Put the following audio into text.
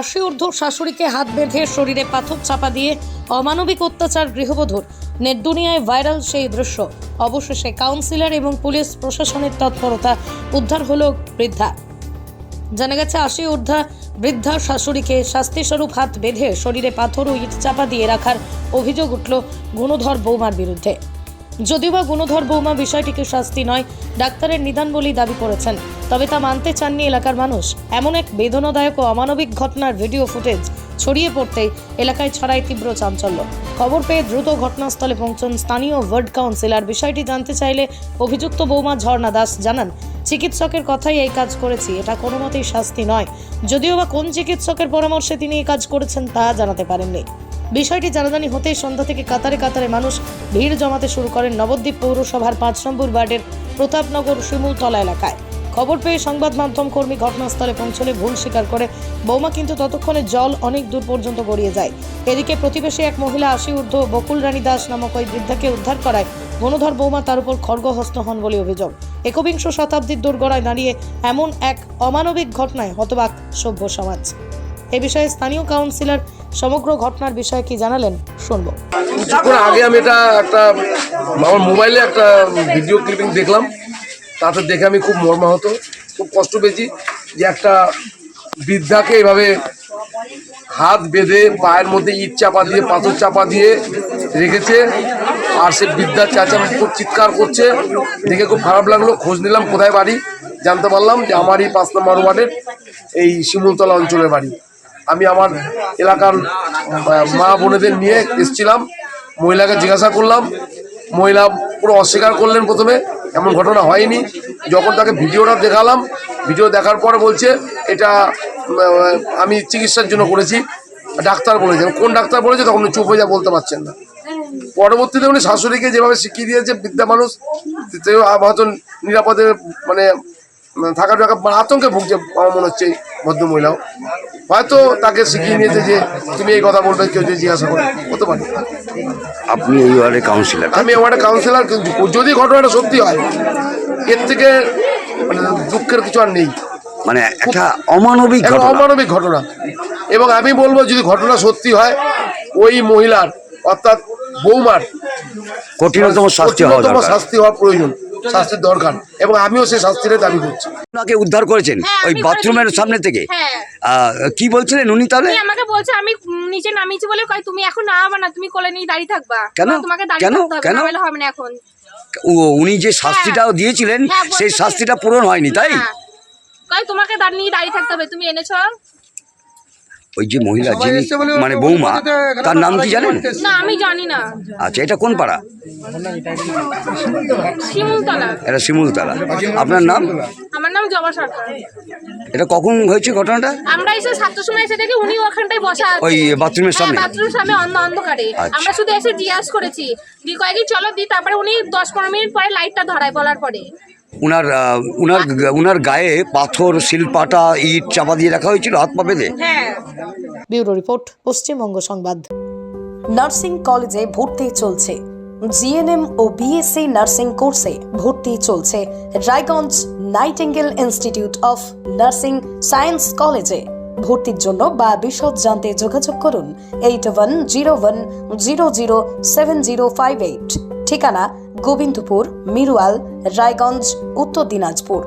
আশি ঊর্ধ্ব শাশুড়িকে হাত বেঁধে শরীরে পাথর চাপা দিয়ে অমানবিক অত্যাচার, গৃহবধূর নেট দুনিয়ায় ভাইরাল সেই দৃশ্য। অবশেষে কাউন্সিলর এবং পুলিশ প্রশাসনের তৎপরতা উদ্ধার হল বৃদ্ধা। জানা গেছে, আশি ঊর্ধ্বা বৃদ্ধা শাশুড়িকে শাস্তিস্বরূপ হাত বেঁধে শরীরে পাথর ও ইট চাপা দিয়ে রাখার অভিযোগ উঠল গুণধর বৌমার বিরুদ্ধে। যদিও বা গুণধর বৌমা বিষয়টিকে শাস্তি নয়, ডাক্তারের নিদান বলেই দাবি করেছেন। তবে তা মানতে চাননি এলাকার মানুষ। এমন এক বেদনাদায়ক ও অমানবিক ঘটনার ভিডিও ফুটেজ ছড়িয়ে পড়তেই এলাকায় ছড়ায় তীব্র চাঞ্চল্য। খবর পেয়ে দ্রুত ঘটনাস্থলে পৌঁছন স্থানীয় ওয়ার্ড কাউন্সিলর। বিষয়টি জানতে চাইলে অভিযুক্ত বৌমা ঝর্ণা দাস জানান, চিকিৎসকের কথাই এই কাজ করেছি, এটা কোনো মতেই শাস্তি নয়। যদিও বা কোন চিকিৎসকের পরামর্শে তিনি এই কাজ করেছেন তা জানাতে পারেননি। বিষয়টি জানাজানি হতেই সন্ধ্যা থেকে কাতারে কাতারে মানুষ ভিড় জমাতে শুরু করেন নবদ্বীপ পৌরসভার পাঁচ নম্বর ওয়ার্ডের প্রতাপনগর শিমুলতলা এলাকায়। খবর পেয়ে সংবাদ মাধ্যম কর্মী ঘটনাস্থলে পৌঁছলে ভুল স্বীকার করে বৌমা কিন্তু ততক্ষণে জল অনেক দূর পর্যন্ত গড়িয়ে যায়। এদিকে প্রতিবেশী এক মহিলা আশি ঊর্ধ্ব বকুল রানী দাস নামক ওই বৃদ্ধাকে উদ্ধার করায় বনধর বৌমা তার উপর খড়গহস্ত হন বলে অভিযোগ। একবিংশ শতাব্দীর দুর্গড়ায় দাঁড়িয়ে এমন এক অমানবিক ঘটনায় হতবাক সভ্য সমাজ। এ বিষয়ে স্থানীয় কাউন্সিলর সমগ্র ঘটনার বিষয়ে কি জানালেন? শুনব। কিছুক্ষণ আগে আমি এটা একটা, আমার মোবাইলে একটা ভিডিও ক্লিপিং দেখলাম। তাতে দেখে আমি খুব মর্মাহত, খুব কষ্ট পেয়েছি যে একটা বৃদ্ধাকে এভাবে হাত বেঁধে পায়ের মধ্যে ইট চাপা দিয়ে, পাথর চাপা দিয়ে রেখেছে, আর সে বৃদ্ধা চাচা খুব চিৎকার করছে। দেখে খুব খারাপ লাগল, খোঁজ নিলাম কোথায় বাড়ি, জানতে পারলাম যে আমারই পাঁচ নম্বর ওয়ার্ডের এই শিমুলতলা অঞ্চলের বাড়ি। আমি আমার এলাকার মা বোনেদের নিয়ে এসেছিলাম। মহিলাকে জিজ্ঞাসা করলাম। মহিলা পুরো অস্বীকার করলেন প্রথমে। এমন ঘটনা হয়নি। যখন তাকে ভিডিওটা দেখালাম, ভিডিও দেখার পরে বলছে, এটা আমি চিকিৎসার জন্য করেছি। ডাক্তার বলেছেন কোন ডাক্তার বলেছে? তখন চুপ হয়ে যা বলতে পারছেন না। পরবর্তীতে উনি শাশুড়িকে যেভাবে শিখিয়ে দিয়েছে, বৃদ্ধা মানুষ হয়তো নিরাপদে মানে থাকার জায়গা মানে আতঙ্কে ভুগছে, আমার মনে হচ্ছে এই ভদ্রমহিলাও। হয়তো তাকে শিখিয়ে নিয়েছে যে তুমি এই কথা বলবে কেউ যদি জিজ্ঞাসা করে হতে পারে আপনি এই ওয়ার্ডের কাউন্সিলর আমি আমার কাউন্সিলর কিন্তু যদি ঘটনাটা সত্যি হয় এর থেকে মানে দুঃখের কিছু আর নেই। মানে একটা অমানবিক অমানবিক ঘটনা। এবং আমি বলব যদি ঘটনা সত্যি হয় ওই মহিলার অর্থাৎ বৌমার কঠিনতম শাস্তি হওয়া কঠিনতম শাস্তি হওয়া প্রয়োজন। শাস্তির দরকার। এবং আমিও সেই শাস্তির দাবি করছি। ওনাকে উদ্ধার করেছেন? হ্যাঁ, ওই আমি বাথরুমের সামনে থেকে? হ্যাঁ। কি বলছিলেন উনি তাহলে? আমাকে বলছে আমি নিচে নামিয়েছি বলে কয় তুমি এখন নামাবা না তুমি কোলে নিয়ে দাঁড়িয়ে থাকবা। কেন? তোমাকে দাঁড়িয়ে কেন? থাকতে হবে কেন? হবে না এখন। উনি যে শাস্তিটাও দিয়েছিলেন হ্যাঁ, সেই শাস্তিটা পূরণ হয়নি তাই? হ্যাঁ। কয় তোমাকে দাঁড়িয়ে দাঁড়িয়ে থাকতে হবে তুমি এনেছো? ওই যে মহিলা যিনি মানে বৌমা তার নাম কি জানেন? না আমি জানি না। আচ্ছা এটা কোন পাড়া? শিমুলতলা। এটা শিমুলতলা। আপনার নাম? আমার নাম জবা সরকার। এটা কখন হয়েছে ঘটনাটা? আমরা এসে সাতটার সময় এসে দেখি উনি ওখানটায় বসা আছে। ওই বাথরুমের সামনে? বাথরুম সামনে অন্ধ অন্ধকারে। আচ্ছা। আমরা শুধু এসে জিজ্ঞাসা করেছি দি কয়েকদিন চলো দি তারপরে উনি দশ পনেরো মিনিট পরে লাইটটা ধরায় বলার পরে। উনার উনার উনার গায়ে পাথর শিলপাটা ইট চাপা দিয়ে রাখা হয়েছিল হাত পা বেঁধে? হ্যাঁ। ব্যুরো রিপোর্ট পশ্চিমবঙ্গ সংবাদ। নার্সিং কলেজে ভর্তি চলছে। জিএনএম ও বিএসসি নার্সিং কোর্সে ভর্তি চলছে Raiganj nightingale institute of nursing science কলেজে। ভর্তির জন্য বা বিশদ জানতে যোগাযোগ করুন eight one zero one zero zero seven zero five eight. ঠিকানা গোবিন্দপুর মিরুয়াল রায়গঞ্জ উত্তর দিনাজপুর।